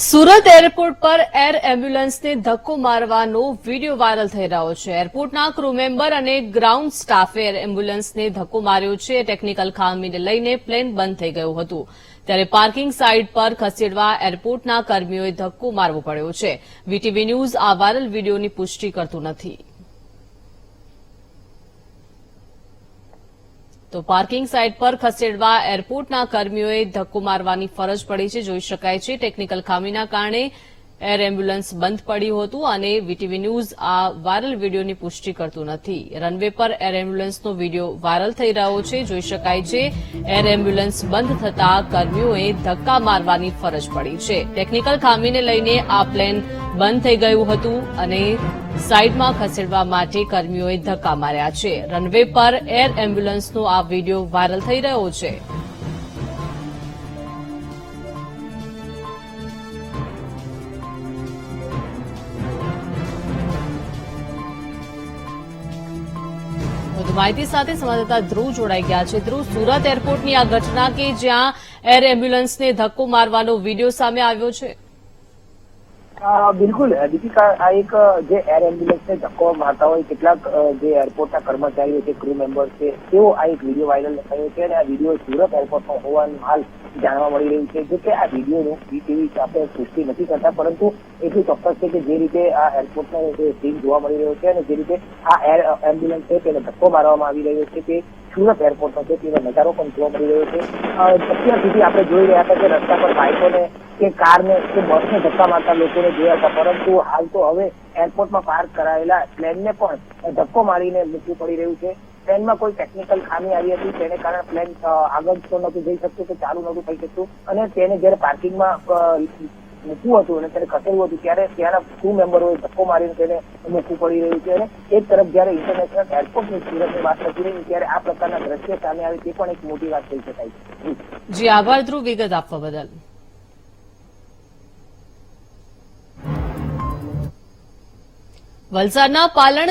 Surat airport પર air એમ્બ્યુલન્સને ધક્કો મારવાનો વીડિયો વાયરલ થઈ રહ્યો છે. એરપોર્ટના ક્રૂ મેમ્બર અને ગ્રાઉન્ડ સ્ટાફે એર એમ્બ્યુલન્સને ધક્કો માર્યો છે. ટેકનિકલ ખામીને લઈને પ્લેન બંધ થઈ ગયું હતું. ત્યારે પાર્કિંગ સાઇટ પર ખસેડવા એરપોર્ટના કર્મીઓએ ધક્કો મારવો પડ્યો છે. વીટીવી ન્યૂઝ આ વાયરલ વિડીયોની પુષ્ટિ કરતું નથી. તો પાર્કિંગ સાઇટ પર ખસેડવા એરપોર્ટના કર્મીઓએ ધક્કો મારવાની ફરજ પડી છે, જોઈ શકાય છે. ટેકનિકલ ખામીના કારણે એર એમ્બ્યુલન્સ બંધ પડ્યું હતું અને વીટીવી ન્યૂઝ આ વાયરલ વિડીયોની પુષ્ટિ કરતું નથી. રનવે પર એર એમ્બ્યુલન્સનો વીડિયો વાયરલ થઈ રહ્યો છે. જોઈ શકાય છે, એર એમ્બ્યુલન્સ બંધ થતા કર્મીઓએ ધક્કા મારવાની ફરજ પડી છે. ટેકનિકલ ખામીને લઈને આ પ્લેન બંધ થઈ ગયું હતું અને સાઇડમાં ખસેડવા માટે કર્મીઓએ ધક્કા માર્યા છે. રનવે પર એર એમ્બ્યુલન્સનો આ વીડિયો વાયરલ થઈ રહ્યો છે. વધુ માહિતી સાથે સંવાદદાતા ધ્રુવ જોડાઈ ગયા છે. ધ્રુવ, સુરત એરપોર્ટની આ ઘટના કે જ્યાં એર એમ્બ્યુલન્સને ધક્કો મારવાનો વીડિયો સામે આવ્યો છે? બિલકુલ દીપિકા આ એક જે એર એમ્બ્યુલન્સને ધક્કો મારતા હોય, કેટલાક જે એરપોર્ટના કર્મચારીઓ છે ક્રૂ મેમ્બર્સ છે, તેઓ આ એક વીડિયો વાયરલ થયો છે અને આ વીડિયો સુરત એરપોર્ટનો હોવાનું હાલ જાણવા મળી રહ્યું છે. જો કે આ વિડીયોનું વીટીવી આપણે પુષ્ટિ નથી કરતા, પરંતુ એટલું ચોક્કસ છે કે જે રીતે આ એરપોર્ટનો જે સીન જોવા મળી રહ્યો છે અને જે રીતે આ એર એમ્બ્યુલન્સ છે, તેને ધક્કો મારવામાં આવી રહ્યો છે તે સુરત એરપોર્ટનો છે, તેનો નજારો પણ જોવા મળી રહ્યો છે. અત્યાર સુધી આપણે જોઈ રહ્યા હતા કે રસ્તા પર બાઇકોને કે કારને કે બસને ધક્કા મારતા લોકોને જોયા હતા. પરંતુ હાલ તો હવે એરપોર્ટમાં પાર્ક કરાયેલા પ્લેનને પણ ધક્કો મારીને મૂકવું પડી રહ્યું છે. પ્લેનમાં કોઈ ટેકનિકલ ખામી આવી હતી. તેને કારણે પ્લેન આગળ તો નહોતું જઈ શકતું કે ચાલુ નહોતું થઈ શકતું. અને તેને જયારે પાર્કિંગમાં મૂકવું હતું અને તેને ખસેડવું હતું, ત્યારે ત્યાંના ક્રૂ મેમ્બરોએ ધક્કો મારીને તેને મૂકવું પડી રહ્યું છે. અને એક તરફ જ્યારે ઇન્ટરનેશનલ એરપોર્ટની સુરતની વાત થતી રહી, ત્યારે આ પ્રકારના દ્રશ્ય સામે આવે તે પણ એક મોટી વાત થઈ શકાય. છે જી, આભાર ધ્રુવ, વિગત આપવા બદલ. વલસાડના પાલણ